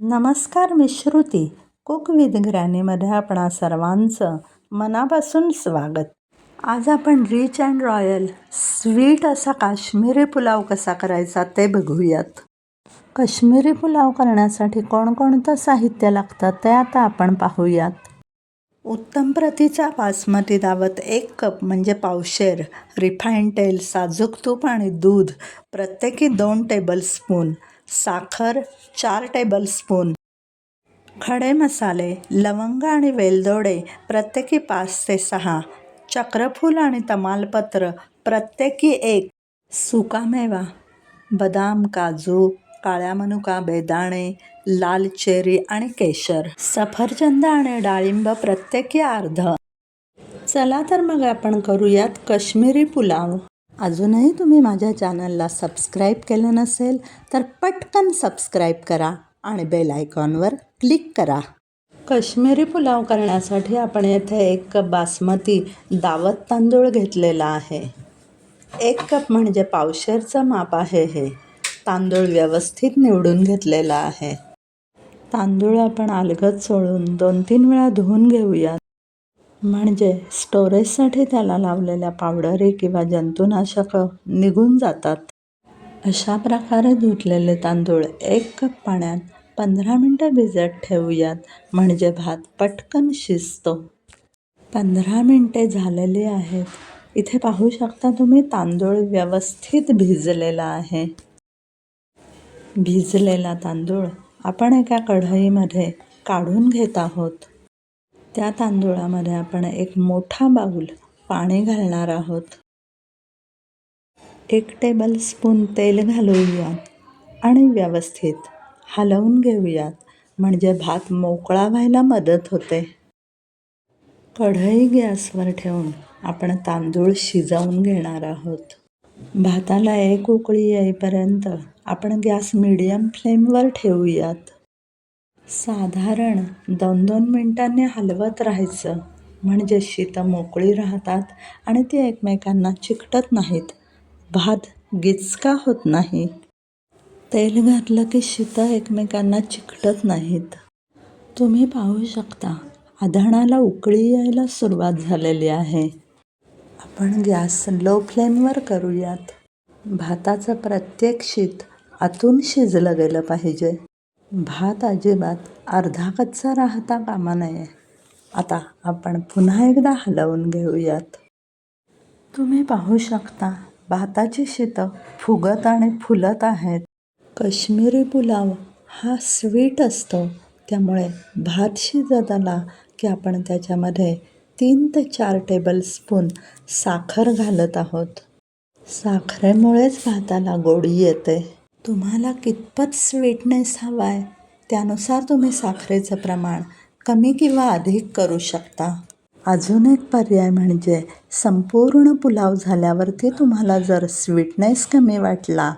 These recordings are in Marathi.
नमस्कार मी श्रुती कुक विथ ग्रॅनीमध्ये आपणा सर्वांचं मनापासून स्वागत. आज आपण रिच अँड रॉयल स्वीट असा काश्मीरी पुलाव कसा करायचा ते बघूयात. काश्मीरी पुलाव करण्यासाठी कोणकोणतं साहित्य लागतं ते आता आपण पाहूयात. उत्तम प्रतीचा बासमती दावत एक कप म्हणजे पावशेर रिफाईन तेल साजूक तूप आणि दूध प्रत्येकी दोन टेबलस्पून साखर चार टेबलस्पून खडे मसाले लवंग आणि वेलदोडे प्रत्येकी पाच ते सहा. चक्रफूल आणि तमालपत्र प्रत्येकी एक. सुकामेवा बदाम काजू काळ्या मनुका बेदाणे लाल चेरी आणि केशर. सफरचंद आणि डाळिंब प्रत्येकी अर्ध. चला तर मग आपण करूयात काश्मीरी पुलाव. अजूनही तुम्ही माझ्या चॅनलला सबस्क्राईब केलं नसेल तर पटकन सबस्क्राईब करा आणि बेल आयकॉनवर क्लिक करा. कश्मीरी पुलाव करण्यासाठी आपण येथे एक कप बासमती दावत तांदूळ घेतलेला आहे. एक कप म्हणजे पावशेरचं माप आहे हे. तांदूळ व्यवस्थित निवडून घेतलेला आहे. तांदूळ आपण अलगद सोडून दोन तीन वेळा धुवून घेऊयात. म्हणजे स्टोरेजसाठी त्याला लावलेल्या पावडरी किंवा जंतुनाशक निघून जातात. अशा प्रकारे धुतलेले तांदूळ एक कप पाण्यात पंधरा मिनटं भिजत ठेवूयात. म्हणजे भात पटकन शिजतो. पंधरा मिनटे झालेली आहेत. इथे पाहू शकता तुम्ही तांदूळ व्यवस्थित भिजलेला आहे. भिजलेला तांदूळ आपण एका कढईमध्ये काढून घेत आहोत. त्या तांदूळामध्ये आपण एक मोठा बाऊल पाणी घालणार आहोत. एक टेबलस्पून तेल घालूयात आणि व्यवस्थित हलवून घेऊयात. म्हणजे भात मोकळा व्हायला मदत होते. कढई गॅसवर ठेवून आपण तांदूळ शिजवून घेणार आहोत. भाताला एक उकळी येईपर्यंत आपण गॅस मिडियम फ्लेमवर ठेवूयात. साधारण दोन दोन मिनटांनी हलवत राहायचं. म्हणजे शीतं मोकळी राहतात आणि ती एकमेकांना चिकटत नाहीत. भात गिचका होत नाही. तेल घातलं की शीतं एकमेकांना चिकटत नाहीत. तुम्ही पाहू शकता आधणाला उकळी यायला सुरुवात झालेली आहे. आपण गॅस लो फ्लेमवर करूयात. भाताचं प्रत्येक शीत आतून शिजलं गेलं पाहिजे. भात अजिबात अर्धा कच्चा राहता कामा नये. आता आपण पुन्हा एकदा हलवून घेऊयात. तुम्ही पाहू शकता भाताची शीतं फुगत आणि फुलत आहेत. काश्मीरी पुलाव हा स्वीट असतो. त्यामुळे भात शिजत आला की आपण त्याच्यामध्ये तीन ते चार टेबल स्पून साखर घालत आहोत. साखरेमुळेच भाताला गोडी येते. तुम्हाला कितपत स्वीटनेस हवा आहे त्यानुसार तुम्ही साखरेचं प्रमाण कमी किंवा अधिक करू शकता. अजून एक पर्याय म्हणजे संपूर्ण पुलाव झाल्यावरती तुम्हाला जर स्वीटनेस कमी वाटला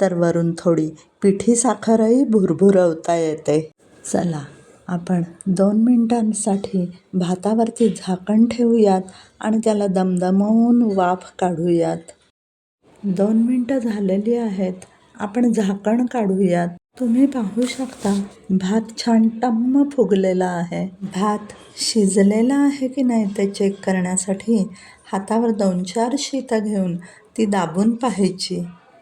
तर वरून थोडी पिठी साखरही भुरभुरवता येते. चला आपण दोन मिनटांसाठी भातावरती झाकण ठेवूयात आणि त्याला दमदमवून वाफ काढूयात. दोन मिनटं झालेली आहेत आपण झाकण काढूयात. तुम्ही पाहू शकता भात छान टम्म फुगलेला आहे. भात शिजलेला आहे की नाही ते चेक करण्यासाठी हातावर दोन चार शीतं घेऊन ती दाबून पाहायची.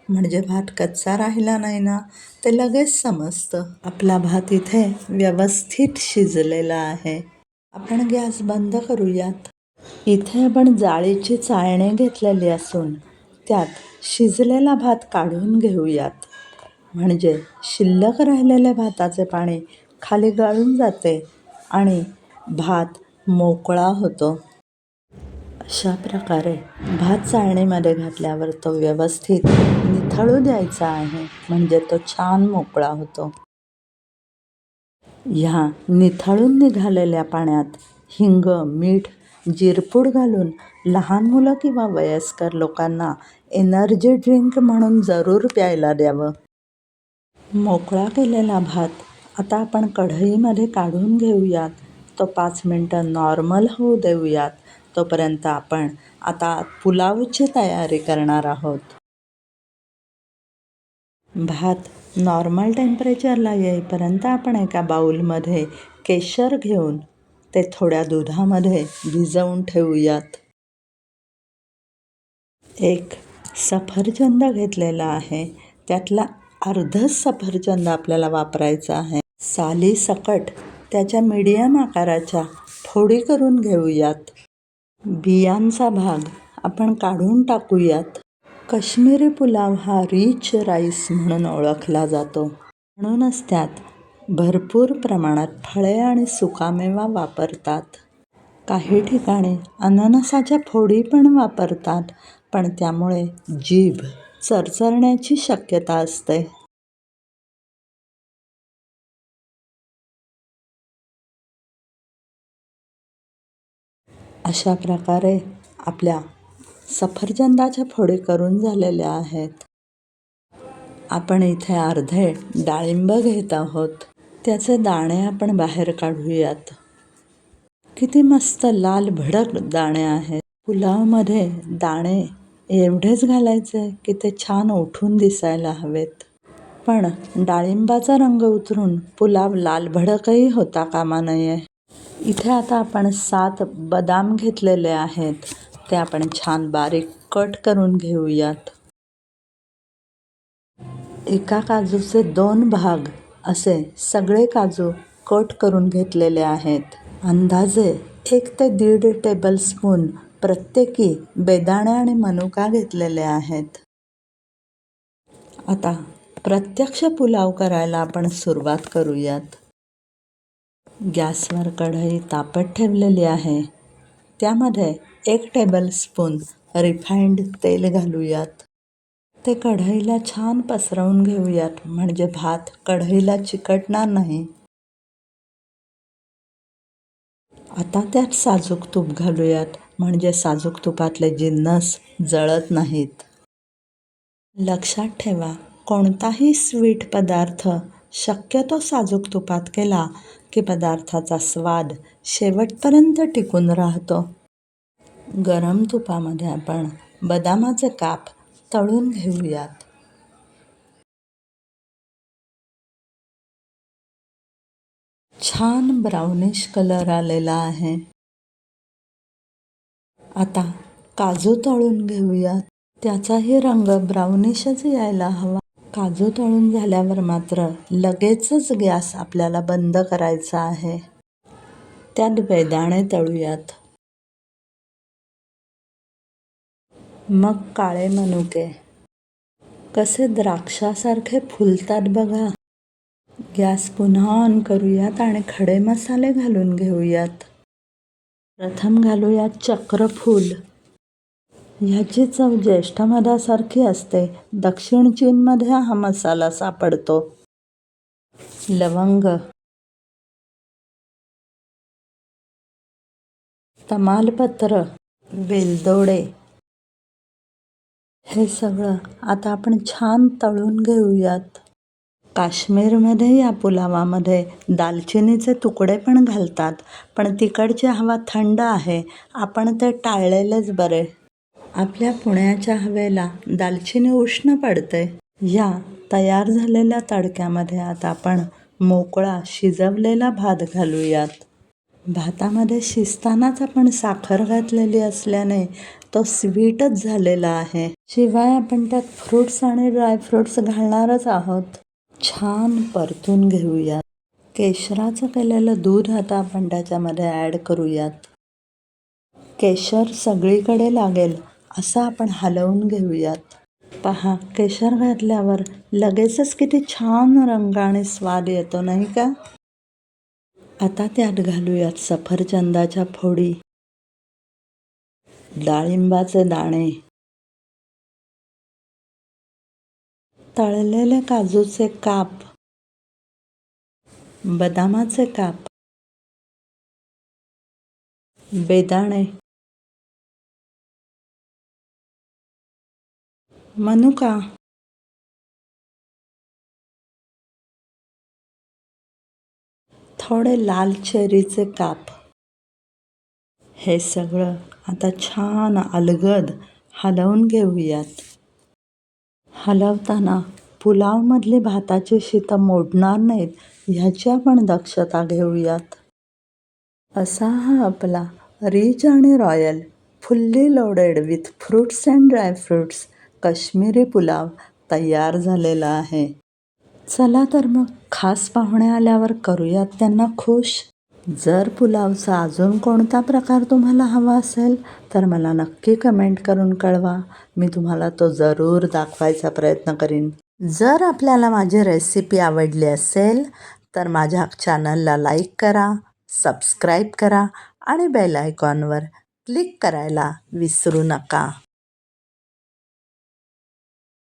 म्हणजे भात कच्चा राहिला नाही ना ते लगेच समजतं. आपला भात इथे व्यवस्थित शिजलेला आहे. आपण गॅस बंद करूयात. इथे आपण जाळीची चाळणी घेतलेली असून त्यात शिजलेला भात काढून घेऊयात. म्हणजे शिल्लक राहिलेल्या भाताचे पाणी खाली गळून जाते आणि भात मोकळा होतो. अशा प्रकारे भात चाळणीमध्ये घातल्यावर तो व्यवस्थित निथळू द्यायचा आहे. म्हणजे तो छान मोकळा होतो. ह्या निथळून निघालेल्या पाण्यात हिंग मीठ जिरपूड घालून लहान मुलं किंवा वयस्कर लोकांना एनर्जी ड्रिंक म्हणून जरूर प्यायला द्यावं. मोकळा केलेला भात आता आपण कढईमध्ये काढून घेऊयात. तो पाच मिनटं नॉर्मल होऊ देऊयात. तोपर्यंत आपण आता पुलावची तयारी करणार आहोत. भात नॉर्मल टेम्परेचरला येईपर्यंत आपण एका बाऊलमध्ये केशर घेऊन ते थोड्या दुधामध्ये भिजवून ठेवूयात. एक सफरचंद घेतलेला आहे. त्यातला अर्धच सफरचंद आपल्याला वापरायचा आहे. साली सकट त्याच्या मीडियम आकाराच्या फोडी करून घेऊयात. बियांचा भाग आपण काढून टाकूयात. काश्मीरी पुलाव हा रिच राईस म्हणून ओळखला जातो. म्हणूनच त्यात भरपूर प्रमाणात फळे आणि सुकामेवा वापरतात. काही ठिकाणी अननसाच्या फोडी पण वापरतात पण त्यामुळे जीभ चरचरण्याची शक्यता असते. अशा प्रकारे आपल्या सफरचंदाच्या फोडी करून झालेल्या आहेत. आपण इथे अर्धे डाळिंब घेत आहोत. त्याचे दाणे आपण बाहेर काढूयात. किती मस्त लाल भडक दाणे आहेत. पुलावमध्ये दाणे एवढेच घालायचे की ते छान उठून दिसायला हवेत. पण डाळिंबाचा रंग उतरून पुलाव लाल भडकही होता कामा नये. इथे आता आपण सात बदाम घेतलेले आहेत. ते आपण छान बारीक कट करून घेऊयात. एका काजूचे दोन भाग असे सगळे काजू कट करून घेतलेले आहेत. अंदाजे एक ते दीड टेबलस्पून प्रत्येकी बेदाणे आणि मनुका घेतलेले आहेत. आता प्रत्यक्ष पुलाव करायला आपण सुरुवात करूयात. गॅसवर कढई तापत ठेवलेली आहे. त्यामध्ये एक टेबलस्पून रिफाईंड तेल घालूयात. ते कढईला छान पसरवून घेऊयात. म्हणजे भात कढईला चिकटणार नाही. आता त्यात साजूक तूप घालूयात. म्हणजे साजूक तुपातले जिन्नस जळत नाहीत. लक्षात ठेवा कोणताही स्वीट पदार्थ शक्यतो साजूक तुपात केला की पदार्थाचा स्वाद शेवटपर्यंत टिकून राहतो. गरम तुपामध्ये आपण बदामाचे काप तळून घेऊयात. छान ब्राउनिश कलर आलेला आहे. आता काजू तळून घेऊयात. त्याचाही रंग ब्राउनिशच यायला हवा. काजू तळून झाल्यावर मात्र लगेचच गॅस आपल्याला बंद करायचा आहे. त्यात बेदाणे तळूयात. मग काळे मनुके. कसे द्राक्षासारखे फुलतात बघा. गॅस पुन्हा ऑन करूयात आणि खडे मसाले घालून घेऊयात. प्रथम घालूयात चक्रफूल. ह्याची चव ज्येष्ठमधासारखी असते. दक्षिण चीनमध्ये हा मसाला सापडतो. लवंग. तमालपत्र. वेलदोडे. हे सगळं आता आपण छान तळून घेऊयात. काश्मीरमध्ये या पुलावामध्ये दालचिनीचे तुकडे पण घालतात पण तिकडची हवा थंड आहे आपण ते टाळलेलेच बरे. आपल्या पुण्याच्या हवेला दालचिनी उष्ण पडते. या तयार झालेल्या तडक्यामध्ये आता आपण मोकळा शिजवलेला भात घालूयात. भातामध्ये शिजतानाच आपण साखर घातलेली असल्याने तो स्वीटच झालेला आहे. शिवाय आपण त्यात फ्रूट्स आणि ड्रायफ्रूट्स घालणारच आहोत. छान परतून घेऊयात. केशराचं केलेलं दूध आता आपण त्याच्यामध्ये ॲड करूयात. केशर सगळीकडे लागेल असं आपण हलवून घेऊयात. पहा केशर घातल्यावर लगेचच किती छान रंग आणि स्वाद येतो नाही का? आता त्यात घालूयात सफरचंदाच्या फोडी. डाळिंबाचे दाणे. तळलेले काजूचे काप. बदामाचे काप. बेदाणे. मनुका. थोडे लाल चेरीचे काप. हे सगळं आता छान अलगद हलवून घेऊयात. हलवताना पुलावमधले भाताची शीतं मोडणार नाहीत ह्याची आपण दक्षता घेऊयात. असा हा आपला रिच आणि royal fully loaded with fruits and dry fruits Kashmiri pulao तयार झालेला आहे. चला तर मग खास पाहुणे आल्यावर करूयात त्यांना खुश? जर पुलावचा अजून कोणता प्रकार तुम्हाला हवा असेल तर मला नक्की कमेंट करून कळवा. मी तुम्हाला तो जरूर दाखवायचा प्रयत्न करीन. जर आपल्याला माझी रेसिपी आवडली असेल तर माझ्या चॅनलला लाईक करा सबस्क्राईब करा आणि बेल आयकॉनवर क्लिक करायला विसरू नका.